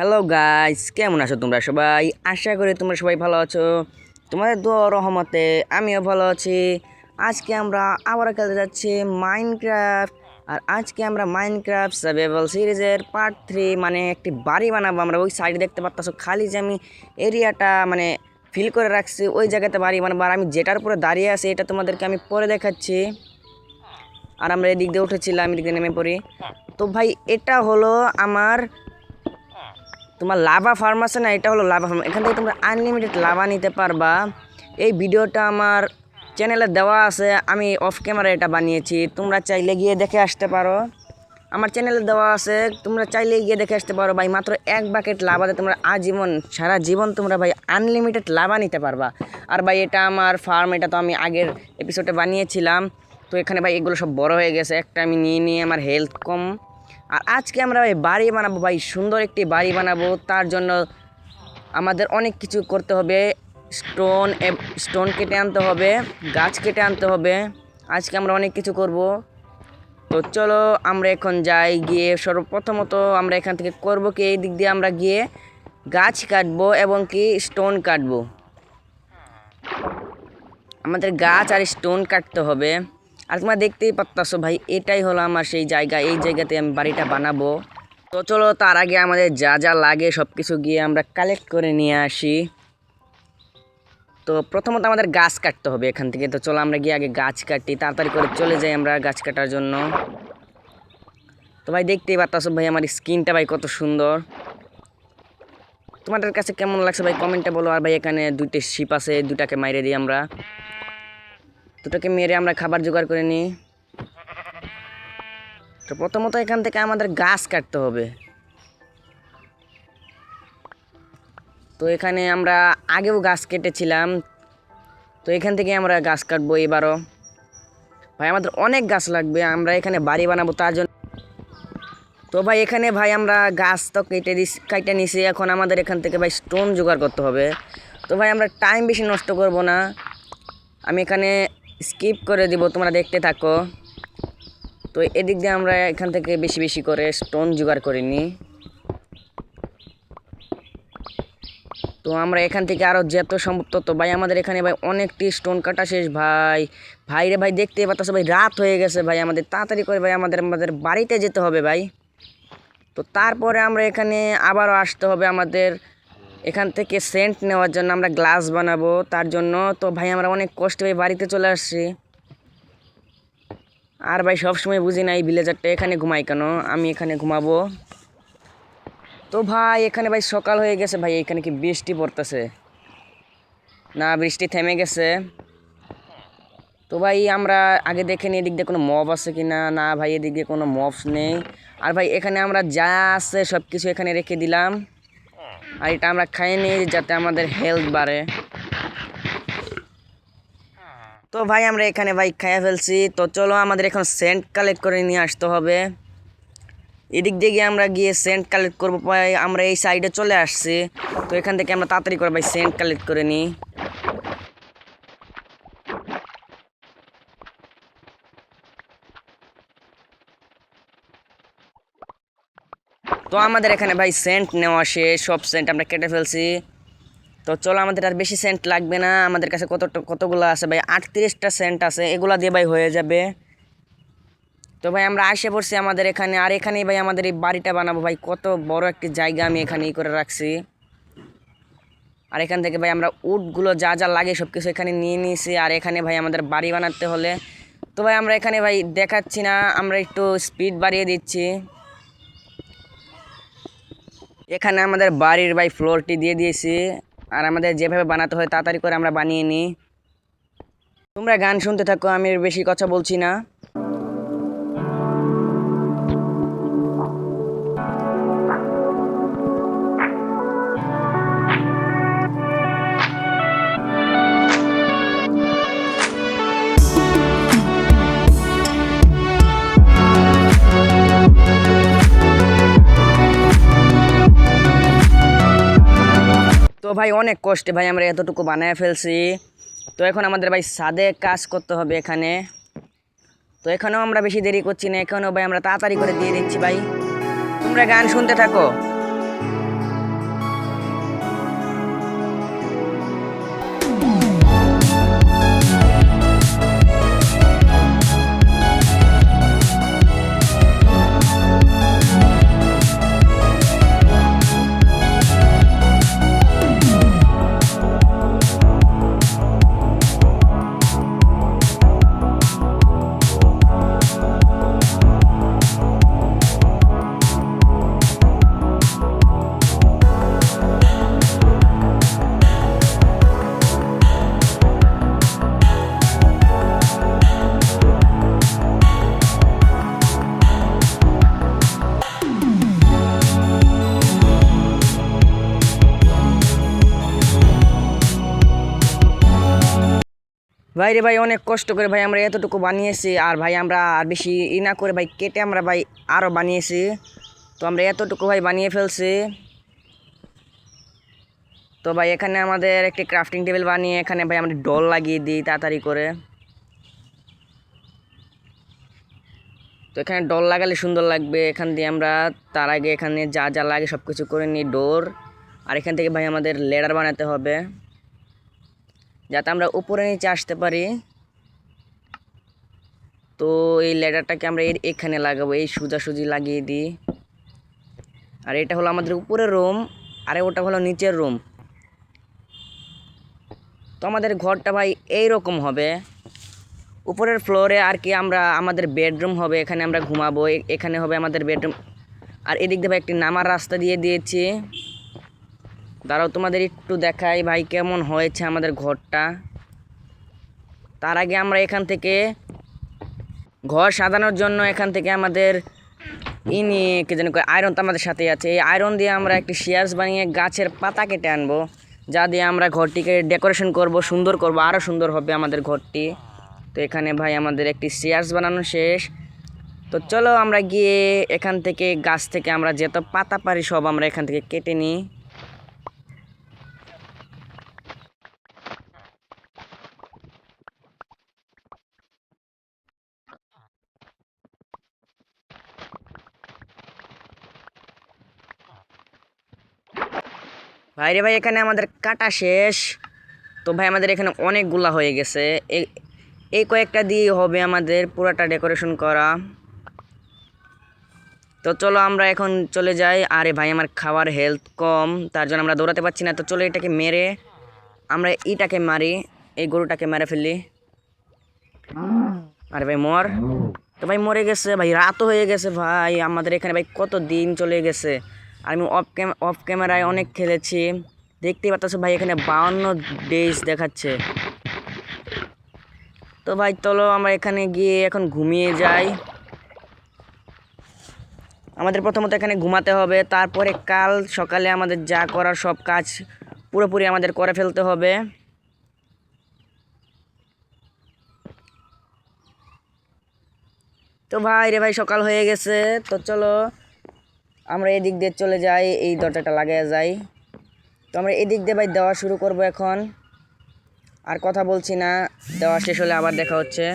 Hello guys কেমন আছো তোমরা সবাই? আশা করি তোমরা সবাই ভালো আছো। তোমাদের দোয়া রহমতে আমিও ভালো আছি। আজকে আমরা আবার খেলতে যাচ্ছি মাইনক্রাফট আর আজকে আমরা মাইনক্রাফট সার্ভাইভাল সিরিজের পার্ট থ্রি মানে একটি বাড়ি বানাবো। আমরা ওই সাইডে দেখতে পাচ্ছ খালি যে আমি এরিয়াটা মানে ফিল করে রাখছি, ওই জায়গাতে বাড়ি বানাবো। আর আমি যেটার উপরে দাঁড়িয়ে আছি, এটা তোমাদেরকে আমি পরে দেখাচ্ছি। আর আমরা এদিক দিয়ে উঠেছিলাম, এদিক দিয়ে নেমে পড়ি। তো ভাই, এটা হলো আমার তোমার লাভা ফার্ম আছে না, এটা হলো লাভা ফার্ম এখান থেকে তোমরা আনলিমিটেড লাভা নিতে পারবা। এই ভিডিওটা আমার চ্যানেলে দেওয়া আছে, আমি অফ ক্যামেরা এটা বানিয়েছি। তোমরা চাইলে গিয়ে দেখে আসতে পারো। আমার চ্যানেলে দেওয়া আছে, তোমরা চাইলে গিয়ে দেখে আসতে পারো। ভাই, মাত্র এক বাকেট লাভাতে তোমরা আজীবন, সারা জীবন তোমরা ভাই আনলিমিটেড লাভা নিতে পারবা। আর ভাই, এটা আমার ফার্ম এটা তো আমি আগের এপিসোডে বানিয়েছিলাম। তো এখানে ভাই এগুলো সব বড় হয়ে গেছে। একটা আমি নিয়ে নিয়ে আমার হেলথ কম। আর আজকে আমরা ভাই বাড়ি বানাবো ভাই, সুন্দর একটি বাড়ি বানাবো। তার জন্য আমাদের অনেক কিছু করতে হবে। স্টোন স্টোন কেটে আনতে হবে, গাছ কেটে আনতে হবে। আজকে আমরা অনেক কিছু করব। তো চলো আমরা এখন যাই গিয়ে, সর্বপ্রথমত আমরা এখান থেকে করব কি, এই দিক দিয়ে আমরা গিয়ে গাছ কাটবো এবং কি স্টোন কাটবো। আমাদের গাছ আর স্টোন কাটতে হবে। আর তোমরা দেখতেই পারতাছো ভাই, এটাই হলো আমার সেই জায়গা। এই জায়গাতে আমি বাড়িটা বানাবো। তো চলো, তার আগে আমাদের যা যা লাগে সব কিছু গিয়ে আমরা কালেক্ট করে নিয়ে আসি। তো প্রথমত আমাদের গাছ কাটতে হবে এখান থেকে। তো চলো, আমরা গিয়ে আগে গাছ কাটি, তাড়াতাড়ি করে চলে যাই আমরা গাছ কাটার জন্য। তো ভাই, দেখতেই পারতাছো ভাই, আমার স্কিনটা ভাই কত সুন্দর। তোমাদের কাছে কেমন লাগছে ভাই? কমেন্টে বলো। আর ভাই, এখানে দুইটা শিপ আছে দুটাকে মাইরে দিই আমরা। দুটোকে মেরে আমরা খাবার জোগাড় করে নিই। তো প্রথমত এখান থেকে আমাদের গাছ কাটতে হবে। তো এখানে আমরা আগেও গাছ কেটেছিলাম। তো এখান থেকে আমরা গাছ কাটবো এবারও। ভাই, আমাদের অনেক গাছ লাগবে, আমরা এখানে বাড়ি বানাবো তার জন্য। তো ভাই, এখানে ভাই, আমরা গাছ তো কেটে দিস, কেটে নিছি, এখন আমাদের এখান থেকে ভাই স্টোন জোগাড় করতে হবে। তো ভাই, আমরা টাইম বেশি নষ্ট করব না। আমি এখানে স্কিপ করে দিব, তোমরা দেখতে থাকো। তো এদিক দিয়ে আমরা এখান থেকে বেশি বেশি করে স্টোন জোগাড় করে নিই। তো আমরা এখান থেকে আরও যত সম্ভব তত, ভাই, আমাদের এখানে ভাই অনেকটি স্টোন কাটা শেষ, ভাই। ভাই রে ভাই দেখতে পাচ্ছ ভাই, রাত হয়ে গেছে, ভাই। আমাদের তাড়াতাড়ি করে, ভাই, আমাদের আমাদের বাড়িতে যেতে হবে, ভাই। তো তারপরে আমরা এখানে আবারও আসতে হবে আমাদের এখান থেকে সেন্ট নেওয়ার জন্য আমরা গ্লাস বানাবো। তার জন্য তো ভাই আমরা অনেক কষ্ট ভাই বাড়িতে চলে আসছি। আর ভাই সবসময় বুঝি না এই ভিলেজারটা এখানে ঘুমাই কেন? আমি এখানে ঘুমাবো। তো ভাই, এখানে ভাই সকাল হয়ে গেছে ভাই, এখানে কি বৃষ্টি পড়তেছে? না, বৃষ্টি থেমে গেছে। তো ভাই আমরা আগে দেখে নিই এদিক দিয়ে কোনো মব আছে কি না না ভাই, এদিক দিয়ে কোনো মবস নেই। আর ভাই, এখানে আমরা যা আছে সব কিছু এখানে রেখে দিলাম। আর এটা আমরা খাই নিই যাতে আমাদের হেলথ বাড়ে। তো ভাই, আমরা এখানে ভাই খাইয়া ফেলছি। তো চলো আমাদের এখন সেন্ট কালেক্ট করে নিয়ে আসতে হবে। এদিক দিয়ে গিয়ে আমরা গিয়ে সেন্ট কালেক্ট করব। আমরা এই সাইডে চলে আসছি। তো এখান থেকে আমরা তাড়াতাড়ি করে ভাই সেন্ট কালেক্ট করে নিই। তো আমাদের এখানে ভাই সেন্ট নেওয়া শেষ, সব সেন্ট আমরা কেটে ফেলছি। তো চলো আমাদের আর বেশি সেন্ট লাগবে না, আমাদের কাছে কত কতগুলো আছে ভাই? আটত্রিশটা সেন্ট আছে, এগুলো দিয়ে ভাই হয়ে যাবে। তো ভাই আমরা আসে পড়ছি আমাদের এখানে, আর এখানেই ভাই আমাদের এই বাড়িটা বানাবো ভাই। কত বড় একটি জায়গা আমি এখানেই করে রাখছি। আর এখান থেকে ভাই আমরা উটগুলো যা যা লাগে সব কিছু এখানে নিয়ে নিয়েছি, আর এখানে ভাই আমাদের বাড়ি বানাতে হলে। তো ভাই আমরা এখানে ভাই দেখাচ্ছি না, আমরা একটু স্পিড বাড়িয়ে দিচ্ছি। এখানে আমাদের বাড়ির বাই ফ্লোরটি দিয়ে দিয়েছি। আর আমাদের যেভাবে বানাতে হয় তাড়াতাড়ি করে আমরা বানিয়ে নিই। তোমরা গান শুনতে থাকো, আমি বেশি কথা বলছি না। ভাই, অনেক কষ্টে ভাই, আমরা এতটুকু বানায় ফেলছি। তো এখন আমাদের ভাই সাদে কাজ করতে হবে এখানে। তো এখানেও আমরা বেশি দেরি করছি না, এখানেও ভাই আমরা তাড়াতাড়ি করে দিয়ে দিচ্ছি ভাই। তোমরা গান শুনতে থাকো। ভাই রে ভাই, অনেক কষ্ট করে ভাই আমরা এতটুকু বানিয়েছি, আর ভাই আমরা আর বেশি ই না করে ভাই কেটে আমরা ভাই আরও বানিয়েছি। তো আমরা এতটুকু ভাই বানিয়ে ফেলছি। তো ভাই এখানে আমাদের একটি ক্রাফটিং টেবিল বানিয়ে এখানে ভাই আমরা ডল লাগিয়ে দিই তাড়াতাড়ি করে। তো এখানে ডল লাগালে সুন্দর লাগবে, এখান দিয়ে আমরা তার আগে এখানে যা যা লাগে সব কিছু করে নিই ডোর। আর এখান থেকে ভাই আমাদের লেডার বানাতে হবে। যাতে আমরা উপরে নিচে আসতে পারি। তো এই লেডারটাকে আমরা এর এখানে লাগাবো, এই সোজাসুজি লাগিয়ে দিই। আর এটা হলো আমাদের উপরের রুম আর ওটা হলো নিচের রুম তো আমাদের ঘরটা ভাই এই রকম হবে। উপরের ফ্লোরে আর কি আমরা, আমাদের বেডরুম হবে, এখানে আমরা ঘুমাবো এখানে হবে আমাদের বেডরুম আর এদিক দিয়ে ভাই একটি নামার রাস্তা দিয়ে দিয়েছি। দাঁড়াও, তোমাদের একটু দেখাই ভাই কেমন হয়েছে আমাদের ঘরটা। তার আগে আমরা এখান থেকে ঘর সাজানোর জন্য এখান থেকে আমাদের ই নিয়ে কে যেন আয়রন তো আমাদের সাথে আছে। এই আয়রন দিয়ে আমরা একটি শেয়ার্স বানিয়ে গাছের পাতা কেটে আনব, যা দিয়ে আমরা ঘরটিকে ডেকোরেশন করব, সুন্দর করব আরও সুন্দর হবে আমাদের ঘরটি। তো এখানে ভাই আমাদের একটি শেয়ার্স বানানো শেষ। তো চলো আমরা গিয়ে এখান থেকে গাছ থেকে আমরা যত পাতা পারি সব আমরা এখান থেকে কেটে নিই। ভাই রে ভাই, এখানে আমাদের কাটা শেষ। তো ভাই, আমাদের এখানে অনেকগুলা হয়ে গেছে। এই কয়েকটা দিয়ে হবে আমাদের পুরাটা ডেকোরেশন করা। তো চলো আমরা এখন চলে যাই। আরে ভাই, আমার খাওয়ার হেলথ কম, তার জন্য আমরা দৌড়াতে পারছি না। তো চলো এটাকে মেরে আমরা ইটাকে মারি, এই গরুটাকে মেরে ফেলি। আরে ভাই, মর। তো ভাই, মরে গেছে। ভাই, রাতও হয়ে গেছে ভাই। আমাদের এখানে ভাই কত দিন চলে গেছে? আমি অফ ক্যাম অফ ক্যামেরায় অনেক খেলেছি। দেখতেই পাচ্ছ ভাই এখানে বাউন্ন ডেজ দেখাচ্ছে। তো ভাই চলো আমরা এখানে গিয়ে এখন ঘুমিয়ে যাই। আমাদের প্রথমত এখানে ঘুমাতে হবে, তারপরে কাল সকালে আমাদের যা করার সব কাজ পুরোপুরি আমাদের করে ফেলতে হবে। তো ভাই রে ভাই সকাল হয়ে গেছে, তো চলো আমরা এদিক দিয়ে চলে যাই, এই দরজাটা লাগিয়ে যাই। তো আমরা এদিক দিয়ে ভাই দেওয়া শুরু করব এখন। আর কথা বলছি না, দেওয়া শেষ হলে আবার দেখা হচ্ছে।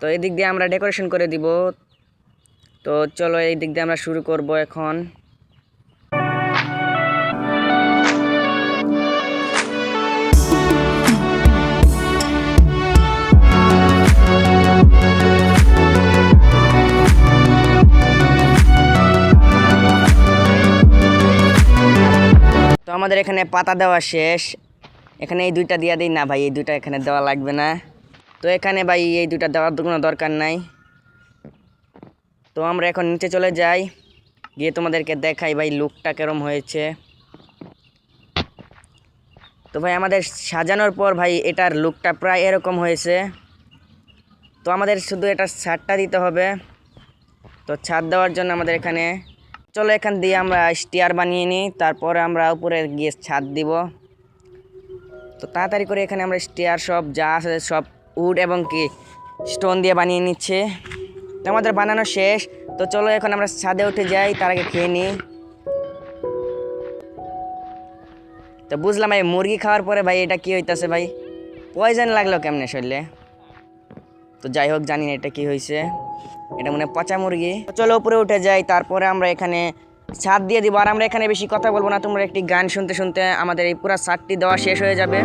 তো এদিক দিয়ে আমরা ডেকোরেশন করে দিব। তো চলো এই দিক দিয়ে আমরা শুরু করব এখন। আমাদের এখানে পাতা দেওয়া শেষ। এখানে এই দুইটা দিয়া দিই না ভাই, এই দুইটা এখানে দেওয়া লাগবে না। তো এখানে ভাই এই দুইটা দেওয়ার কোনো দরকার নাই। তো আমরা এখন নিচে চলে যাই, গিয়ে তোমাদেরকে দেখাই ভাই লুকটা কেরম হয়েছে। তো ভাই আমাদের সাজানোর পর ভাই এটার লুকটা প্রায় এরকম হয়েছে। তো আমাদের শুধু এটা ছাদটা দিতে হবে। তো ছাদ দেওয়ার জন্য আমাদের এখানে চলো এখান দিয়ে আমরা স্টিয়ার বানিয়ে নিই, তারপরে আমরা উপরে গিয়ে ছাদ দিব। তো তাড়াতাড়ি করে এখানে আমরা স্টিয়ার সব যা আছে সব উড এবং কি স্টোন দিয়ে বানিয়ে নিচ্ছে। তো আমাদের বানানো শেষ। তো চলো এখন আমরা ছাদে উঠে যাই, তার আগে খেয়ে নিই। তো বুঝলাম ভাই, মুরগি খাওয়ার পরে ভাই এটা কি হইতেছে ভাই? পয়জন লাগল কেমনে শরীরে? তো যাই হোক, জানি না এটা কি হয়েছে এটা মনে পচা মুরগি। চলো উপরে উঠে যাই, তারপরে আমরা এখানে ছাদ দিয়ে দিব। আর আমরা এখানে বেশি কথা বলব না, তোমরা একটি গান শুনতে শুনতে আমাদের এই পুরো ছাদটি দেওয়া শেষ হয়ে যাবে।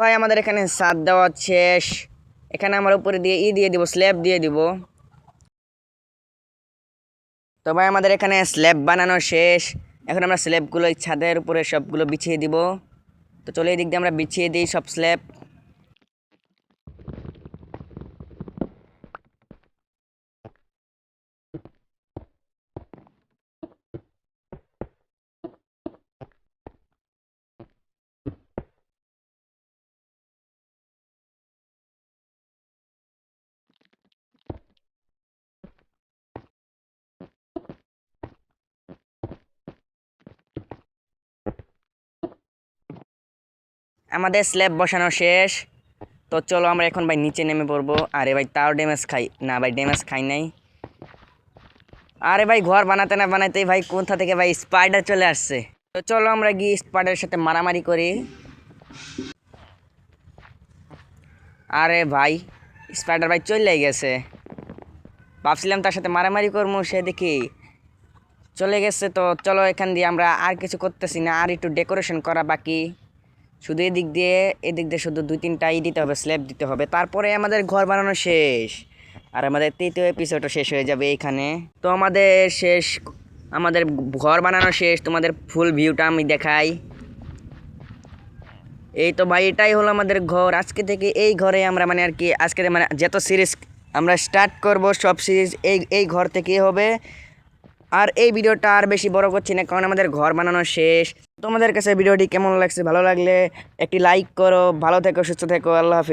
ভাই, আমাদের এখানে সাদ দেওয়া শেষ। এখানে আমার উপরে দিয়ে ই দিয়ে দিব, স্ল্যাব দিয়ে দিব। তো ভাই, আমাদের এখানে স্ল্যাব বানানো শেষ। এখন আমরা স্ল্যাবগুলো ছাদের উপরে সবগুলো বিছিয়ে দিব। তো চলে এদিক দিক দিয়ে আমরা বিছিয়ে দিই সব স্ল্যাব। আমাদের স্ল্যাব বসানো শেষ। তো চলো আমরা এখন ভাই নিচে নেমে পড়ব। আরে ভাই, তাও ড্যামেজ খাই। না ভাই ড্যামেজ খাই নাই। আরে ভাই, ঘর বানাতে না বানাতেই ভাই কোথা থেকে ভাই স্পাইডার চলে আসছে? তো চলো আমরা গিয়ে স্পাইডারের সাথে মারামারি করি। আরে ভাই স্পাইডার ভাই চলে গেছে। ভাবছিলাম তার সাথে মারামারি করব, সে দেখি চলে গেছে। তো চলো এখান দিয়ে আমরা আর কিছু করতেছি না, আর একটু ডেকোরেশন করা বাকি। শুধু এদিক দিয়ে এদিক দিয়ে শুধু দুই তিনটা ই দিতে হবে স্ল্যাব দিতে হবে। তারপরে আমাদের ঘর বানানো শেষ। আর আমাদের তৃতীয় এপিসোডও শেষ হয়ে যাবে এইখানে তো আমাদের শেষ, আমাদের ঘর বানানো শেষ। তোমাদের ফুল ভিউটা আমি দেখাই। এই তো ভাই, এটাই হলো আমাদের ঘর। আজকে থেকে এই ঘরে আমরা মানে আর কি, আজকে মানে যত সিরিজ আমরা স্টার্ট করব, সব সিরিজ এই এই ঘর থেকেই হবে। আর এই ভিডিওটা আর বেশি বড় করছি না, কারণ আমাদের ঘর বানানো শেষ। তোমাদের কাছে ভিডিওটি কেমন লাগছে, ভালো লাগলে একটি লাইক করো, ভালো থেকো, সুস্থ থেকো, আল্লাহ হাফিজ।